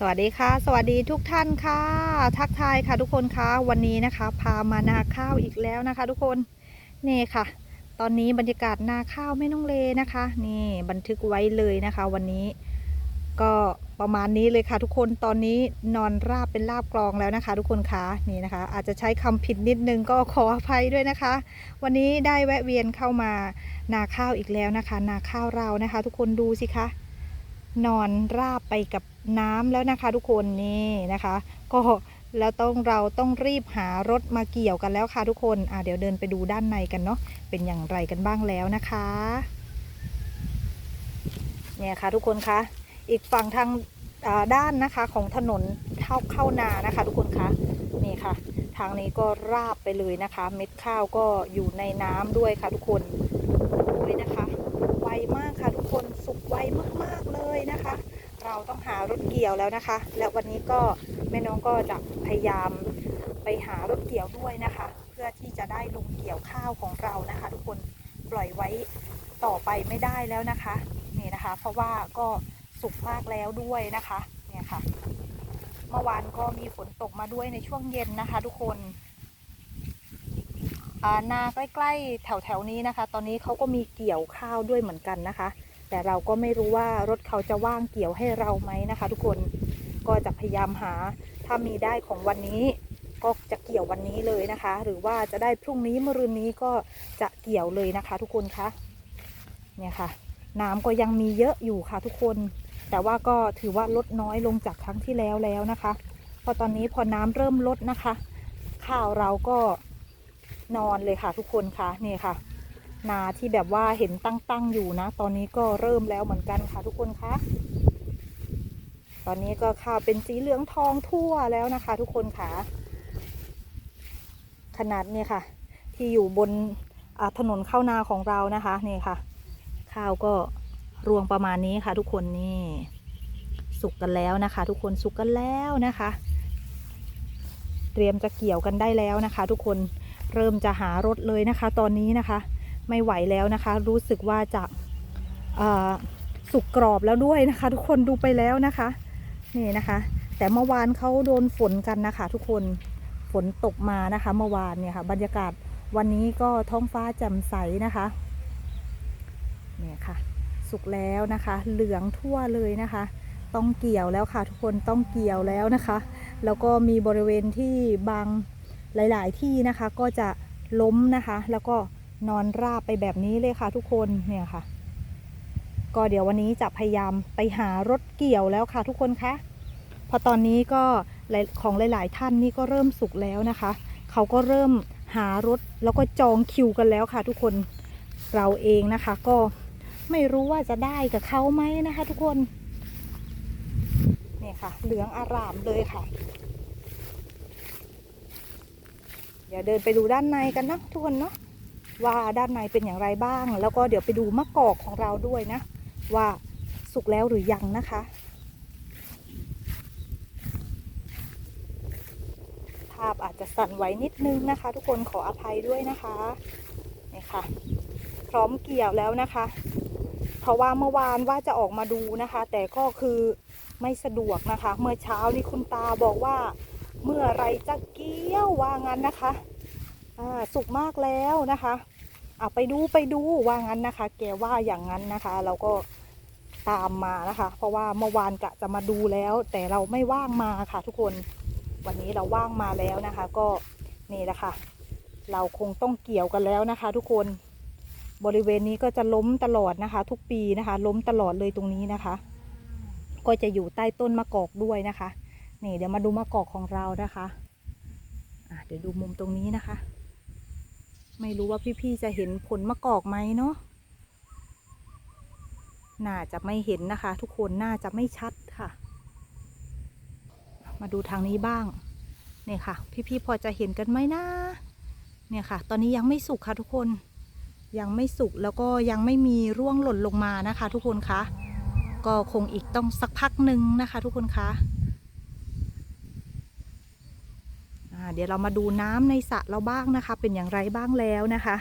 สวัสดีค่ะ สวัสดีทุกท่านค่ะ ทักทายค่ะทุกคนคะวันนี้นะคะ พามานาข้าวอีกแล้วนะคะ ทุกคนนี่ค่ะ ตอนนี้บรรยากาศนาข้าวแม่น้องเลนะคะ นี่บันทึกไว้เลยนะคะ วันนี้ก็ประมาณนี้เลยค่ะทุกคนตอนนี้นอนราบเป็นราบกรองแล้วนะคะ ทุกคนคะนี่นะคะ อาจจะใช้คำผิดนิดนึงก็ขออภัยด้วยนะคะ วันนี้ได้แวะเวียนเข้ามานาข้าวอีกแล้วนะคะ นาข้าวเรานะคะ ทุกคนดูสิคะนอนราบไปกับ น้ำแล้วนะคะทุกคนนี่นะคะ ก็แล้วต้องเราต้องรีบหารถมาเกี่ยวกันแล้วค่ะทุกคนอะเดี๋ยวเดินไปดูด้านในกันเนาะเป็นอย่างไรกันบ้างแล้วนะคะเนี่ยค่ะทุกคนคะอีกฝั่งทางด้านนะคะของถนนเข้าเข้านานะคะ ทุกคนคะนี่ค่ะ ทางนี้ก็ราบไปเลยนะคะ เม็ดข้าวก็อยู่ในน้ำด้วยค่ะทุกคนด้วยนะคะ ไวมากค่ะทุกคนสุกไวมากๆเลยนะคะ เราต้องหารถเกี่ยวแล้วนะคะ และวันนี้ก็แม่น้องก็จะพยายามไปหารถเกี่ยวด้วยนะคะ เพื่อที่จะได้ลงเกี่ยวข้าวของเรานะคะ ทุกคนปล่อยไว้ต่อไปไม่ได้แล้วนะคะนี่นะคะ เพราะว่าก็สุกมากแล้วด้วยนะคะเนี่ยค่ะ เมื่อวานก็มีฝนตกมาด้วยในช่วงเย็นนะคะ ทุกคนนาใกล้ๆแถวๆนี้นะคะ ตอนนี้เขาก็มีเกี่ยวข้าวด้วยเหมือนกันนะคะ แต่เราก็ไม่รู้ว่ารถเขาจะว่างเกี่ยวให้เราไหมนะคะ ทุกคนก็จะพยายามหาถ้ามีได้ของวันนี้ ก็จะเกี่ยววันนี้เลยนะคะ หรือว่าจะได้พรุ่งนี้มะรืนนี้ก็จะเกี่ยวเลยนะคะ ทุกคนคะเนี่ยค่ะ น้ำก็ยังมีเยอะอยู่ค่ะทุกคน แต่ว่าก็ถือว่าลดน้อยลงจากครั้งที่แล้วแล้วนะคะเพอตอนนี้พอน้ำเริ่มลดนะคะ ข้าวเราก็นอนเลยค่ะทุกคนคะนี่ค่ะ นาที่แบบว่าเห็นตั้งๆอยู่นะ ตอนนี้ก็เริ่มแล้วเหมือนกันค่ะทุกคนคะตอนนี้ก็ข้าวเป็นสีเหลืองทองทั่วแล้วนะคะ ทุกคนคะขนาดเนี่ยค่ะ ที่อยู่บนถนนเข้านาของเรานะคะนี่ค่ะ ข้าวก็รวงประมาณนี้ค่ะ ทุกคนนี่สุกกันแล้วนะคะ ทุกคนสุกกันแล้วนะคะ เตรียมจะเกี่ยวกันได้แล้วนะคะ ทุกคนเริ่มจะหารถเลยนะคะ ตอนนี้นะคะ ไม่ไหวแล้วนะคะ รู้สึกว่าจะสุกกรอบแล้วด้วยนะคะ ทุกคนดูไปแล้วนะคะนี่นะคะ แต่เมื่อวานเขาโดนฝนกันนะคะ ทุกคนฝนตกมานะคะเมื่อวานเนี่ยค่ะ บรรยากาศวันนี้ก็ท้องฟ้าแจ่มใสนะคะเนี่ยค่ะ สุกแล้วนะคะ เหลืองทั่วเลยนะคะ ต้องเกี่ยวแล้วค่ะ ทุกคนต้องเกี่ยวแล้วนะคะ แล้วก็มีบริเวณที่บางหลาย ๆ ที่นะคะ ก็จะล้มนะคะ แล้วก็ นอนราบไปแบบนี้เลยค่ะทุกคนเนี่ยค่ะ ก็เดี๋ยววันนี้จะพยายามไปหารถเกี่ยวแล้วค่ะทุกคนคะเพอตอนนี้ก็ของหลาย ๆ ท่านนี่ก็เริ่มสุกแล้วนะคะ เขาก็เริ่มหารถแล้วก็จองคิวกันแล้วค่ะ ทุกคนเราเองนะคะ ก็ไม่รู้ว่าจะได้กับเขาไหมนะคะ ทุกคนเนี่ยค่ะ เหลืองอารามเลยค่ะ เดี๋ยวเดินไปดูด้านในกันนะทุกคนเนาะ ว่าด้านในเป็นอย่างไรบ้าง แล้วก็เดี๋ยวไปดูมะกอกของเราด้วยนะ ว่าสุกแล้วหรือยังนะคะ ภาพอาจจะสั่นไหวนิดนึงนะคะ ทุกคนขออภัยด้วยนะคะนี่ค่ะ พร้อมเกี่ยวแล้วนะคะ เพราะว่าเมื่อวานว่าจะออกมาดูนะคะ แต่ก็คือไม่สะดวกนะคะ เมื่อเช้านี้คุณตาบอกว่า เมื่อไรจะเกี้ยวว่างั้นนะคะ อ่าสุกมากแล้วนะคะอะไปดูไปดูว่างั้นนะคะ แกว่าอย่างนั้นนะคะ เราก็ตามมานะคะ เพราะว่าเมื่อวานกะจะมาดูแล้ว แต่เราไม่ว่างมาค่ะ ทุกคนวันนี้เราว่างมาแล้วนะคะ ก็นี่แหละค่ะ เราคงต้องเกี่ยวกันแล้วนะคะ ทุกคนบริเวณนี้ก็จะล้มตลอดนะคะ ทุกปีนะคะ ล้มตลอดเลยตรงนี้นะคะ ก็จะอยู่ใต้ต้นมะกอกด้วยนะคะ นี่เดี๋ยวมาดูมะกอกของเรานะคะะเดี๋ยวดูมุมตรงนี้นะคะ ไม่รู้ว่าพี่ๆจะเห็นผลมะกอกไหมเนาะน่าจะไม่เห็นนะคะ ทุกคนน่าจะไม่ชัดค่ะ มาดูทางนี้บ้าง เนี่ยค่ะ พี่ๆพอจะเห็นกันไหมนะ เนี่ยค่ะ ตอนนี้ยังไม่สุกค่ะทุกคน ยังไม่สุกแล้วก็ยังไม่มีร่วงหล่นลงมานะคะ ทุกคนคะ ก็คงอีกต้องสักพักหนึ่งนะคะ ทุกคนคะ อ่า เดี๋ยวเรามาดูน้ำในสระเราบ้างนะคะ เป็นอย่างไรบ้างแล้วนะคะ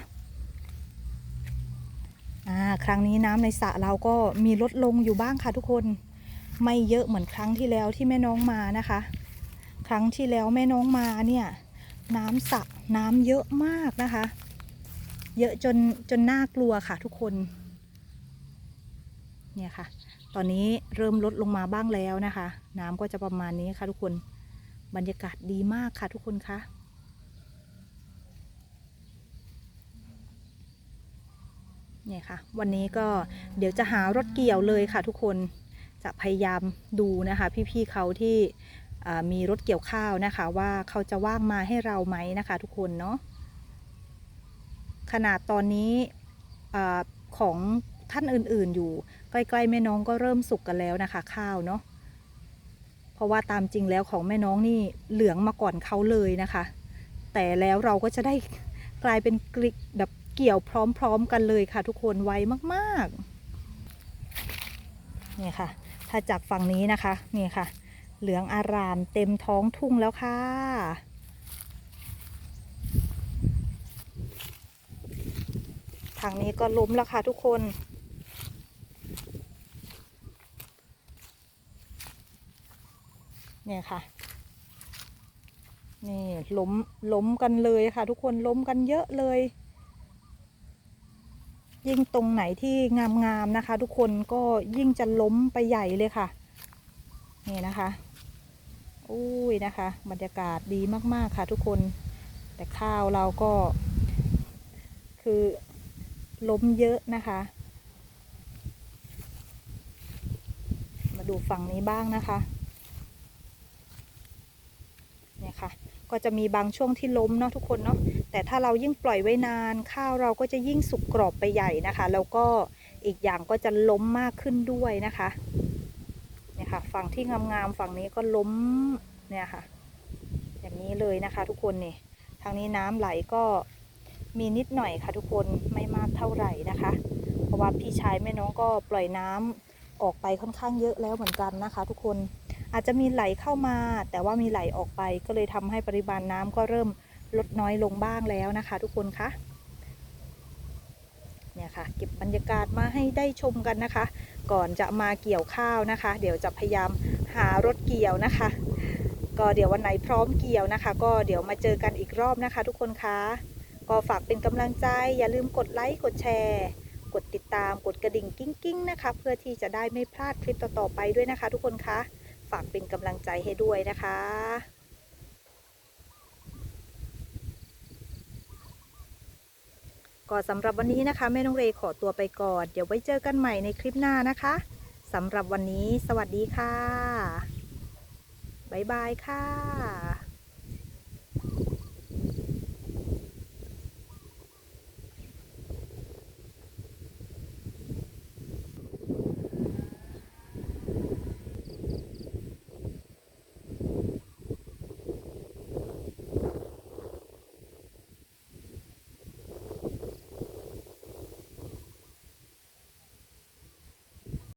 ครั้งนี้น้ำในสระเราก็มีลดลงอยู่บ้างค่ะทุกคนไม่เยอะเหมือนครั้งที่แล้วที่แม่น้องมานะคะ ครั้งที่แล้วแม่น้องมาเนี่ยน้ำสระน้ำเยอะมากนะคะ เยอะจนจนน่ากลัวค่ะทุกคนเนี่ยค่ะ ตอนนี้เริ่มลดลงมาบ้างแล้วนะคะ น้ำก็จะประมาณนี้ค่ะทุกคน บรรยากาศดีมากค่ะทุกคนคะเนี่ยค่ะ วันนี้ก็เดี๋ยวจะหารถเกี่ยวเลยค่ะทุกคนจะพยายามดูนะคะ พี่ๆเขาที่มีรถเกี่ยวข้าวนะคะ ว่าเขาจะว่างมาให้เราไหมนะคะ ทุกคนเนาะขนาดตอนนี้อของท่านอื่นๆอยู่ ใกล้ๆแม่น้องก็เริ่มสุกกันแล้วนะคะ ข้าวเนาะ เพราะว่าตามจริงแล้วของแม่น้องนี่เหลืองมาก่อนเขาเลยนะคะ แต่แล้วเราก็จะได้กลายเป็นกริกแบบเกี่ยวพร้อมๆกันเลยค่ะ ทุกคนไวมากๆนี่ค่ะ ถ้าจากฝั่งนี้นะคะนี่ค่ะ เหลืองอารามเต็มท้องทุ่งแล้วค่ะทางนี้ก็ล้มแล้วค่ะทุกคน เนี่ยค่ะ นี่ล้มล้มกันเลยค่ะ ทุกคนล้มกันเยอะเลย ยิ่งตรงไหนที่งามๆนะคะ ทุกคนก็ยิ่งจะล้มไปใหญ่เลยค่ะ นี่นะคะอุ้ยนะคะ บรรยากาศดีมากๆค่ะทุกคน แต่ข้าวเราก็ คือล้มเยอะนะคะ มาดูฝั่งนี้บ้างนะคะ เค่ะก็จะมีบางช่วงที่ล้มเนาะทุกคนเนาะแต่ถ้าเรายิ่งปล่อยไว้นาน ข้าวเราก็จะยิ่งสุกกรอบไปใหญ่นะคะ แล้วก็อีกอย่างก็จะล้มมากขึ้นด้วยนะคะเนี่ยค่ะฝั่งที่งามๆฝั่งนี้ก็ล้มเนี่ยค่ะ อย่างนี้เลยนะคะ ทุกคนนี่ทางนี้น้ำไหลก็มีนิดหน่อยค่ะทุกคนไม่มากเท่าไหร่นะคะ เพราะว่าพี่ชายแม่น้องก็ปล่อยน้ำออกไปค่อนข้างเยอะแล้วเหมือนกันนะคะ ทุกคน อาจจะมีไหลเข้ามา แต่ว่ามีไหลออกไป ก็เลยทำให้ปริมาณน้ำก็เริ่มลดน้อยลงบ้างแล้วนะคะ ทุกคนคะเนี่ยค่ะเก็บบรรยากาศมาให้ได้ชมกันนะคะ ก่อนจะมาเกี่ยวข้าวนะคะ เดี๋ยวจะพยายามหารถเกี่ยวนะคะ ก็เดี๋ยววันไหนพร้อมเกี่ยวนะคะ ก็เดี๋ยวมาเจอกันอีกรอบนะคะ ทุกคนคะก็ฝากเป็นกำลังใจอย่าลืมกดไลค์กดแชร์ กดติดตามกดกระดิ่งกิ้งกิ้งๆนะคะ เพื่อที่จะได้ไม่พลาดคลิปต่อๆไปด้วยนะคะ ทุกคนคะ ฝากเป็นกำลังใจให้ด้วยนะคะก็สำหรับวันนี้นะคะแม่น้องเรย์ขอตัวไปก่อน เดี๋ยวไว้เจอกันใหม่ในคลิปหน้านะคะสำหรับวันนี้ สวัสดีค่ะ บ๊ายบายค่ะ